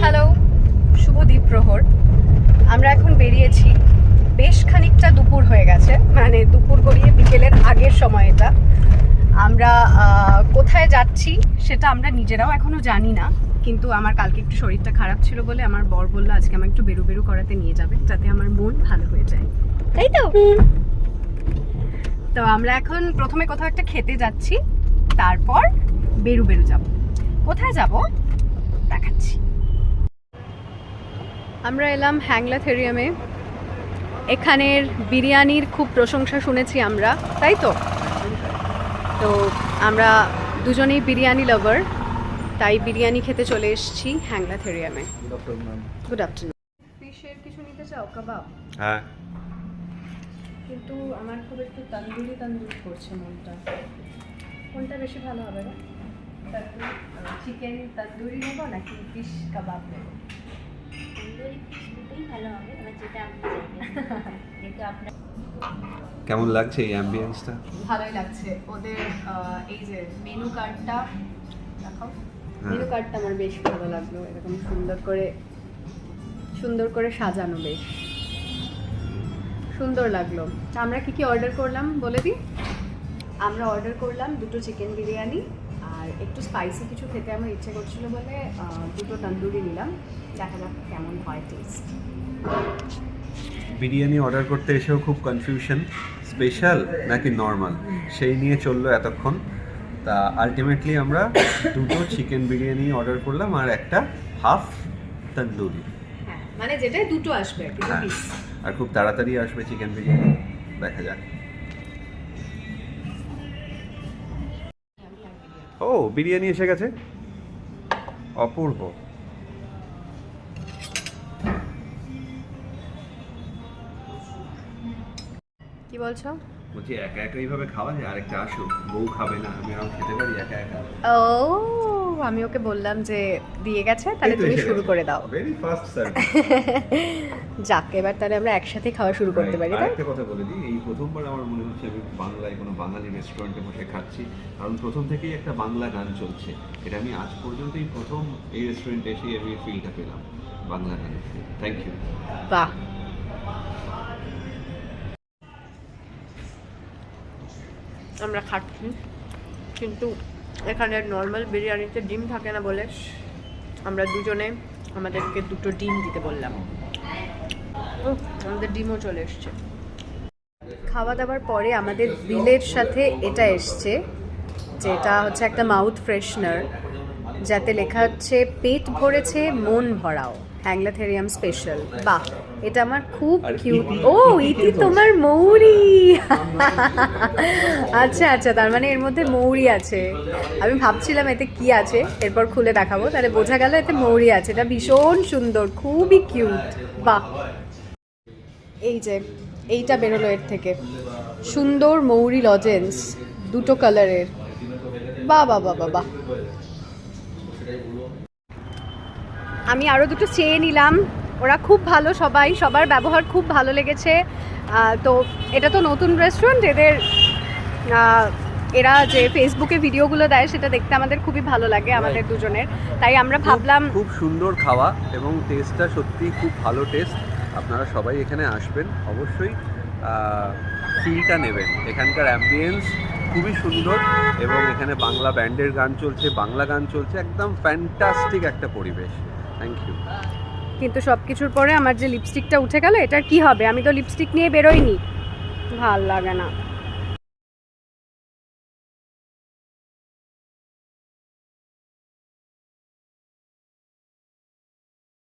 Hello শুভ দ্বীপ প্রহর। আমরা এখন বেরিয়েছি। বেশ খানিকটা দুপুর হয়ে গেছে। মানে দুপুর গড়িয়ে বিকেলের আগের সময় এটা আমরা কোথায় যাচ্ছি সেটা আমরা নিজেরাও এখনও জানি না। কিন্তু আমার কালকে একটু শরীরটা খারাপ ছিল বলে আমার বর বলল, আজকে আমার একটু বেরু বেরু করাতে নিয়ে যাবে, যাতে আমার মন ভালো হয়ে যায়। তাই তো? তো আমরা এখন প্রথমে কোথাও একটা খেতে যাচ্ছি। তারপর বেরু বেরু যাব। কোথায় যাব? দেখাচ্ছি। আমরা এলাম হ্যাংলা থেরিয়ামে এখানের বিরিয়ানির খুব প্রশংসা শুনেছি আমরা তাই তো? তো আমরা দুজনেই বিরিয়ানি লাভার তাই বিরিয়ানি খেতে চলে এসেছি হ্যাংলা থেরিয়ামে গুড আফটারনুন ফিশের কিছু নিতে চাও? কাবাব হ্যাঁ। কিন্তু আমার খুব একটু তন্দুরি তন্দুরি করছে মনটা। কোনটা বেশি ভালো হবে না? চিকেন তন্দুরি নেব নাকি ফিশ কাবাব নেব? তন্দুরি দুটোই ভালো হবে এবার যেটা আপনি চাইবেন। যেহেতু আপনার কেমন লাগছে এই অ্যাম্বিয়েন্সটা ভালোই লাগছে। ওদের এই যে মেনু কার্ডটা দেখাও। হ্যাঁ। মেনু কার্ডটা আমার বেশ ভালো লাগল। এরকম সুন্দর করে সুন্দর করে সাজানো বেশ। সুন্দর লাগল। আমরা কি কি অর্ডার করলাম বলে দিই? আমরা অর্ডার করলাম দুটো চিকেন বিরিয়ানি আর একটু স্পাইসি কিছু খেতে আমার ইচ্ছে করছিল বলে দুটো তন্দুরি নিলাম। দেখা যাক কেমন হয় টেস্ট বিরিয়ানি অর্ডার করতে এসেও খুব কনফিউশন স্পেশাল নাকি নর্মাল সেই নিয়ে চলল এতক্ষণ। তা আলটিমেটলি আমরা দুটো চিকেন বিরিয়ানি অর্ডার করলাম আর একটা হাফ তন্দুরি। হ্যাঁ মানে যেটা দুটো আসবে হ্যাঁ আর খুব তাড়াতাড়ি আসবে চিকেন বিরিয়ানি। দেখা যাক। বিরিয়ানি এসে গেছে? অপূর্ব। কি বলছো? বলছি একা একা এইভাবে খাওয়া যায়? আরেকটা আসুক বউ খাবে না আমি আরও খেতে পারি একা একা? ও আমি ওকে বললাম যে দিয়ে গেছে তাহলে তুমি শুরু করে দাও। ভেরি ফাস্ট যাক এবার তাহলে আমরা একসাথে খাওয়া শুরু করতে পারি তাই? কথা বলে দিই এই প্রথমবার আমার মনে হচ্ছে আমি বাংলায় কোনো বাঙালি রেস্টুরেন্টে বসে খাচ্ছি কারণ প্রথম থেকেই একটা বাংলা গান চলছে। এটা আমি আজ পর্যন্তই প্রথম এই রেস্টুরেন্টে এসেই আমি ফিলটা পেলাম বাংলা গানের থ্যাংক ইউ বাহ। আমরা খাচ্ছি কিন্তু এখানে নর্মাল বিরিয়ানিতে ডিম থাকে না বলে। আমরা দুজনে আমাদেরকে দুটো ডিম দিতে বললাম। আমাদের ডিমও চলে এসছে। খাওয়া দাওয়ার পরে আমাদের বিলের সাথে এটা এসছে, যেটা হচ্ছে একটা মাউথ ফ্রেশনার যাতে লেখা হচ্ছে, পেট ভরেছে, মন ভরাও। হ্যাংলাথেরিয়াম স্পেশাল বাহ এটা আমার খুব কিউট ও ইতি তোমার মৌরি। আচ্ছা আচ্ছা তার মানে এর মধ্যে মৌরি আছে। আমি ভাবছিলাম এতে কি আছে এরপর খুলে দেখাবো। তাহলে বোঝা গেল এতে মৌরি আছে। এটা ভীষণ সুন্দর খুবই কিউট বাহ। এই যে এইটা বেরোলো এর থেকে। সুন্দর মৌরি লজেন্স দুটো কালারের বাহ বাহ বা বাহ। আমি আরও দুটো চেয়ে নিলাম। ওরা খুব ভালো সবাই সবার ব্যবহার খুব ভালো লেগেছে। তো এটা তো নতুন রেস্টুরেন্ট এদের এরা যে ফেসবুকে ভিডিওগুলো দেয় সেটা দেখতে আমাদের খুবই ভালো লাগে আমাদের দুজনের। তাই আমরা ভাবলাম খুব সুন্দর খাওয়া এবং টেস্টটা সত্যি খুব ভালো টেস্ট আপনারা সবাই এখানে আসবেন অবশ্যই ফিলটা নেবেন। এখানকার অ্যাম্বিয়েন্স খুবই সুন্দর এবং এখানে বাংলা ব্যান্ডের গান চলছে বাংলা গান চলছে একদম ফ্যান্টাস্টিক একটা পরিবেশ। কিন্তু সব কিছুর পরে আমার যে লিপস্টিকটা উঠে গেল, এটার কি হবে? আমি তো লিপস্টিক নিয়ে বেরোইনি। ভালো লাগে না।